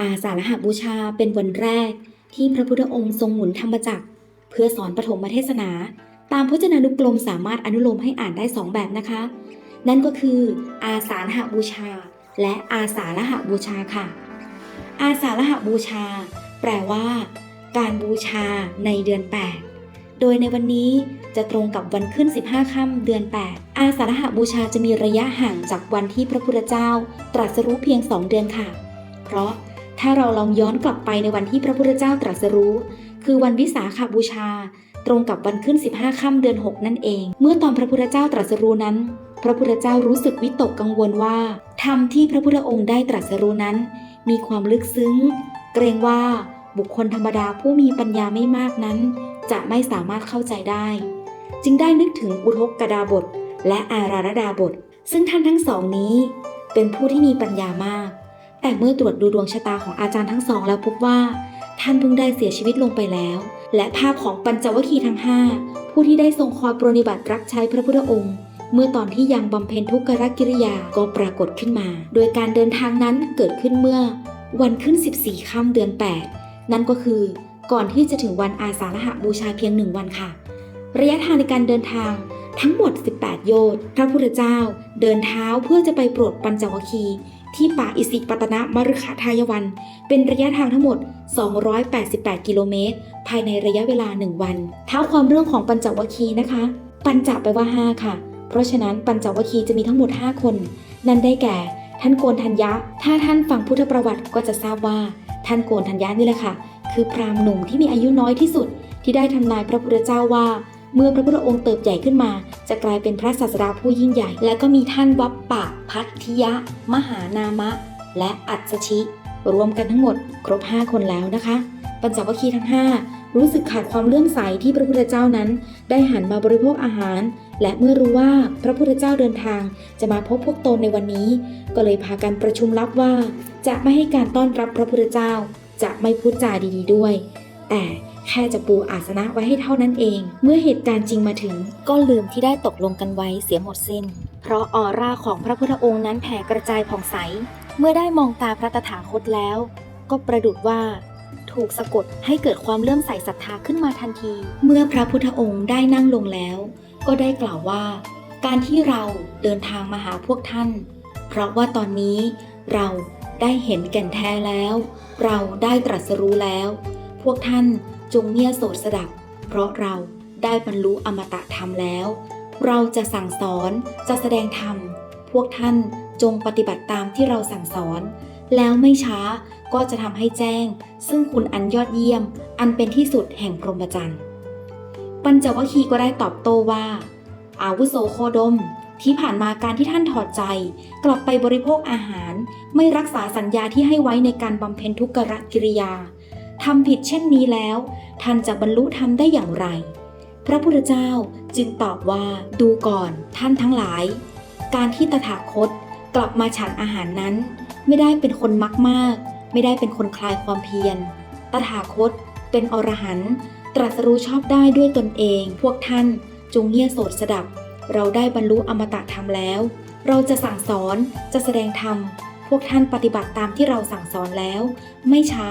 อาสาฬหบูชาเป็นวันแรก ที่พระพุทธองค์ทรงหมุนธรรมจักร เพื่อสอนปฐมเทศนา ตามพจนานุกรมสามารถอนุโลมให้อ่านได้สองแบบนะคะ นั่นก็คืออาสาฬหบูชา และอาสาฬหบูชาค่ะ อาสาฬหบูชา แปลว่า การบูชาในเดือน 8 โดยในวันนี้จะตรงกับวันขึ้น 15 ค่ำเดือน 8 อาสาฬหบูชาจะมีระยะห่างจากวันที่พระพุทธเจ้า ตรัสรู้เพียง 2 เดือนค่ะ เพราะ ถ้าเราลองย้อนกลับไปในวันที่พระพุทธเจ้าตรัสรู้ คือวันวิสาขบูชา ตรงกับวันขึ้น 15ค่ำเดือน 6 นั่นเอง เมื่อตอนพระพุทธเจ้าตรัสรู้นั้น พระพุทธเจ้ารู้สึกวิตกกังวลว่าธรรมที่พระพุทธองค์ได้ตรัสรู้นั้น มีความลึกซึ้ง เกรงว่าบุคคลธรรมดาผู้มีปัญญาไม่มากนั้น จะไม่สามารถเข้าใจได้ จึงได้นึกถึงอุทกกดาบท และอาราระดาบท ซึ่งท่านทั้งสองนี้ เป็นผู้ที่มีปัญญามาก แต่เมื่อตรวจดูดวงชะตาของอาจารย์ทั้งสองแล้วพบว่า ท่านเพิ่งได้เสียชีวิตลงไปแล้ว และภาพของปัญจวัคคีย์ทั้งห้าผู้ที่ได้ทรงคอยปรนนิบัติรับใช้พระพุทธองค์ เมื่อตอนที่ยังบำเพ็ญทุกขกิริยาก็ปรากฏขึ้นมา โดยการเดินทางนั้นเกิดขึ้นเมื่อ วันขึ้น 14ค่ำเดือน 8 นั่นก็คือก่อนที่จะถึงวันอาสาฬหบูชาเพียงหนึ่งวันค่ะ ระยะทางในการเดินทางทั้งหมด 18 โยชน์พระพุทธเจ้า เดินเท้าเพื่อจะไปโปรดปัญจวัคคีย์ ที่ป่าอิสิปตนะมฤคทายวัน เป็นระยะทางทั้งหมด 288 กิโลเมตร ภายในระยะเวลา 1 วัน เท้าความเรื่องของปัญจวัคคีนะคะ ปัญจแปลว่า 5 ค่ะ เพราะฉะนั้นปัญจวัคคีจะมีทั้งหมด 5 คน นั่นได้แก่ ท่านโกนทัญญะ ถ้าท่านฟังพุทธประวัติก็จะทราบว่า ท่านโกนทัญญะนี่แหละค่ะ คือพราหมณ์หนุ่มที่มีอายุน้อยที่สุด ที่ได้ทำนายพระพุทธเจ้าว่า เมื่อพระพุทธองค์เติบใหญ่ขึ้นมา จะกลายเป็นพระศาสดาผู้ยิ่งใหญ่ และก็มีท่านวัปปะพัทธิยะ มหานามะ และอัศชิรวมกันทั้งหมด ครบ 5 คนแล้วนะคะ ปัญจวัคคีย์ทั้ง 5 รู้สึกขาดความเลื่อมใสที่พระพุทธเจ้านั้น ได้หันมาบริโภคอาหาร และเมื่อรู้ว่าพระพุทธเจ้าเดินทาง จะมาพบพวกตนในวันนี้ ก็เลยพากันประชุมลับว่า จะไม่ให้การต้อนรับพระพุทธเจ้า จะไม่พูดจาดีๆด้วย แต่ แค่จะปูอาสนะไว้ให้เท่านั้นเอง เมื่อเหตุการณ์จริงมาถึง ก็ลืมที่ได้ตกลงกันไว้เสียหมดสิน้น เพราะออร่าของพระพุทธองค์นั้นแผ่กระจายผ่องใส เมื่อได้มองตาพระตถาคตแล้ว ก็ประดุดว่าถูกสะกดให้เกิดความเลื่อมใสศรัทธาขึ้นมาทันที เมื่อพระพุทธองค์ได้นั่งลงแล้ว ก็ได้กล่าวว่า การที่เราเดินทางมาหาพวกท่าน เพราะว่าตอนนี้เราได้เห็นแก่นแท้แล้ว เราได้ตรัสรู้แล้ว พวกท่าน จงเงียโสดสดับ เพราะเราได้บรรลุอมตะธรรมแล้ว เราจะสั่งสอนจะแสดงธรรม พวกท่านจงปฏิบัติตามที่เราสั่งสอน แล้วไม่ช้าก็จะทำให้แจ้ง ซึ่งคุณอันยอดเยี่ยม อันเป็นที่สุดแห่งพรหมจรรย์ปัญจวัคคีย์ก็ได้ตอบโต้ว่า อาวุโสโคดม ที่ผ่านมาการที่ท่านถอดใจ กลับไปบริโภคอาหาร ไม่รักษาสัญญาที่ให้ไว้ในการบำเพ็ญทุกขกิริยา ทำผิดเช่นนี้แล้ว ท่านจะบรรลุธรรมได้อย่างไร พระพุทธเจ้าจึงตอบว่าดูก่อนท่านทั้งหลาย การที่ตถาคตกลับมาฉันอาหารนั้น ไม่ได้เป็นคนมักมาก ไม่ได้เป็นคนคลายความเพียร ตถาคตเป็นอรหันต์ตรัสรู้ชอบได้ด้วยตนเอง พวกท่านจงเงียยโสดสดับ เราได้บรรลุอมตะธรรมแล้ว เราจะสั่งสอนจะแสดงธรรม พวกท่านปฏิบัติตามที่เราสั่งสอนแล้ว ไม่ช้า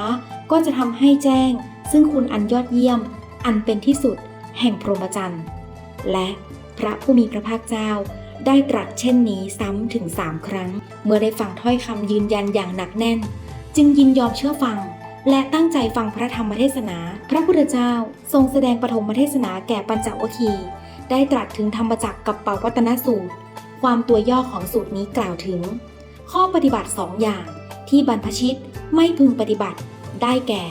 ก็จะทำให้แจ้ง ซึ่งคุณอันยอดเยี่ยม อันเป็นที่สุด แห่งพรหมจรรย์และพระผู้มีพระภาคเจ้า ได้ตรัสเช่นนี้ซ้ำถึงสามครั้ง เมื่อได้ฟังถ้อยคำยืนยันอย่างหนักแน่น จึงยินยอมเชื่อฟัง และตั้งใจฟังพระธรรมเทศนา พระพุทธเจ้าทรงแสดงปฐมเทศนาแก่ปัญจวัคคีได้ตรัสถึงธรรมจักรกับปวัตนสูตร ความตัวย่อของสูตรนี้กล่าวถึง ข้อปฏิบัติสองอย่างที่บรรพชิตไม่พึงปฏิบัติได้แก่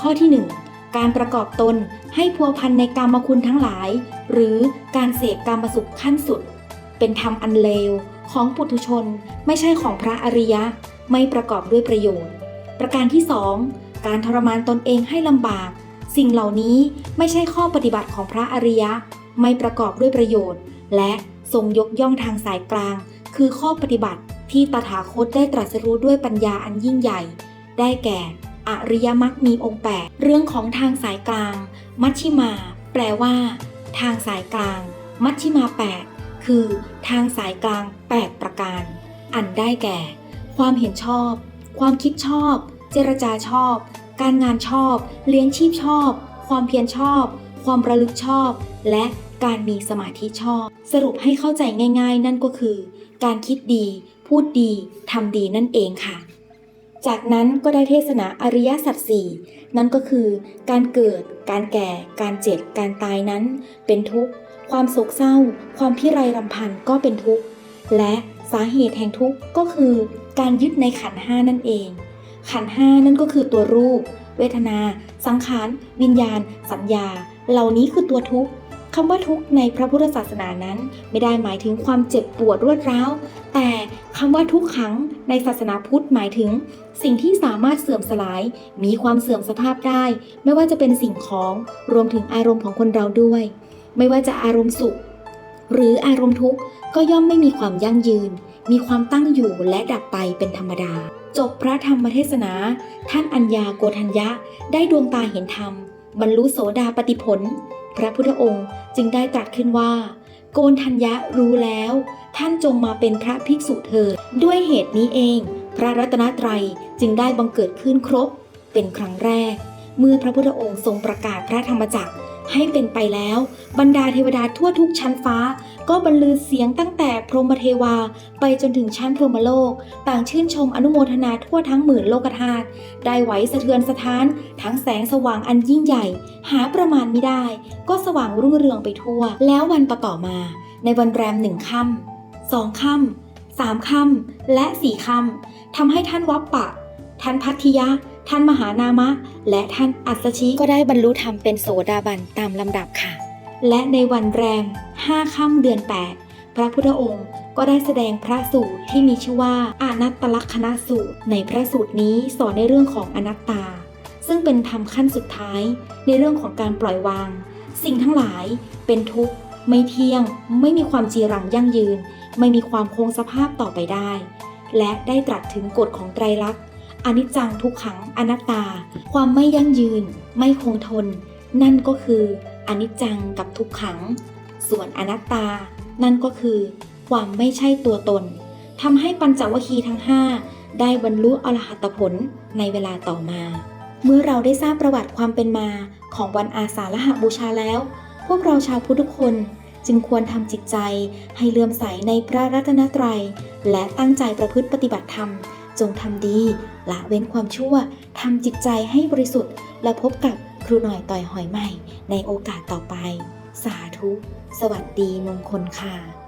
ข้อที่ 1 การประกอบตนให้พัวพันในกรรมคุณทั้งหลาย หรือการเสพกรรมสุขขั้นสุด เป็นธรรมอันเลวของปุถุชนไม่ใช่ของพระอริยะไม่ประกอบด้วยประโยชน์ ประการที่ 2 การทรมานตนเองให้ลำบาก สิ่งเหล่านี้ไม่ใช่ข้อปฏิบัติของพระอริยะ ไม่ประกอบด้วยประโยชน์ และทรงยกย่องทางสายกลาง คือข้อปฏิบัติ ที่ตถาคตได้ตรัสรู้ด้วยปัญญาอันยิ่งใหญ่ ได้แก่ อริยมรรคมีองค์ 8 เรื่องของทางสายกลาง มัชชิมา แปลว่า ทางสายกลาง มัชชิมา 8 คือ ทางสายกลาง 8 ประการ อันได้แก่ ความเห็นชอบ ความคิดชอบ เจรจาชอบ การงานชอบ เลี้ยงชีพชอบ ความเพียรชอบ ความระลึกชอบ และการมีสมาธิชอบ สรุปให้เข้าใจง่าย ๆ นั่นก็คือ การคิดดี พูดดีทำดีนั่นเองค่ะ จากนั้นก็ได้เทศนาอริยสัจสี่นั่นก็คือ การเกิด การแก่ การเจ็บ การตายนั้น เป็นทุกข์ ความโศกเศร้า ความพิไรรำพันก็เป็นทุกข์ และสาเหตุแห่งทุกข์ก็คือการยึดในขันห้านั่นเอง ขันห้านั่นก็คือตัวรูป เวทนา สังขาร วิญญาณ สัญญา เหล่านี้คือตัวทุกข์ คำว่าทุกข์ในพระพุทธศาสนานั้น ไม่ได้หมายถึงความเจ็บปวดรวดร้าว แต่คำว่าทุกขังในศาสนาพุทธหมายถึง สิ่งที่สามารถเสื่อมสลาย มีความเสื่อมสภาพได้ ไม่ว่าจะเป็นสิ่งของรวมถึงอารมณ์ของคนเราด้วย ไม่ว่าจะอารมณ์สุข หรืออารมณ์ทุกข์ก็ย่อมไม่มีความยั่งยืน มีความตั้งอยู่และดับไปเป็นธรรมดา จบพระธรรมเทศนา ท่านอัญญาโกธัญญะ ได้ดวงตาเห็นธรรม บรรลุโสดาปติผล พระพุทธองค์จึงได้ตรัสขึ้นว่า โกนทัญญะรู้แล้ว ท่านจงมาเป็นพระภิกษุเถิดด้วยเหตุนี้เอง พระรัตนตรัยจึงได้บังเกิดขึ้นครบ เป็นครั้งแรก เมื่อพระพุทธองค์ทรงประกาศพระธรรมจักรให้เป็นไปแล้ว บรรดาเทวดาทั่วทุกชั้นฟ้า ก็บรรลือเสียงตั้งแต่พรหมเทวาไปจนถึงชั้นพรหมโลก ต่างชื่นชมอนุโมทนาทั่วทั้งหมื่นโลกธาตุได้ไหวสะเทือนสะท้าน ทั้งแสงสว่างอันยิ่งใหญ่ หาประมาณไม่ได้ ก็สว่างรุ่งเรืองไปทั่ว แล้ววันต่อมา ในวันแรมหนึ่งค่ำสองค่ำสามค่ำและสี่ค่ำทำให้ท่านวัปปะ ท่านพัทธิยะ ท่านมหานามะ และท่านอัสชิก็ได้บรรลุธรรมเป็นโสดาบันตามลำดับค่ะ และในวันแรมห้าค่ำเดือน 8 พระพุทธองค์ก็ได้แสดงพระสูตรที่มีชื่อว่าอานัตตลักษณสูตร ในพระสูตรนี้สอนในเรื่องของอนัตตา ซึ่งเป็นธรรมขั้นสุดท้าย ในเรื่องของการปล่อยวาง สิ่งทั้งหลายเป็นทุกข์ ไม่เที่ยง ไม่มีความจีรังยั่งยืน ไม่มีความคงสภาพต่อไปได้ และได้ตรัสถึงกฎของไตรลักษณ์ อนิจจังทุกขังอนัตตา ความไม่ยั่งยืน ไม่คงทน นั่นก็คืออนิจจังกับทุกขัง ส่วนอนัตตา นั่นก็คือ ความไม่ใช่ตัวตนทำให้ปัญจวัคคีย์ทั้ง 5 ได้บรรลุอรหัตผลในเวลาต่อมา เมื่อเราได้ทราบประวัติความเป็นมาของวันอาสาฬหบูชาแล้ว พวกเราชาวพุทธทุกคนจึงควรทำจิตใจให้เลื่อมใสในพระรัตนตรัย และตั้งใจประพฤติปฏิบัติธรรม จงทำดีละเว้นความชั่วทำจิตใจให้บริสุทธิ์ และพบกับครูหน่อยต่อยหอยใหม่ ในโอกาสต่อไป สาธุ สวัสดีมงคลค่ะ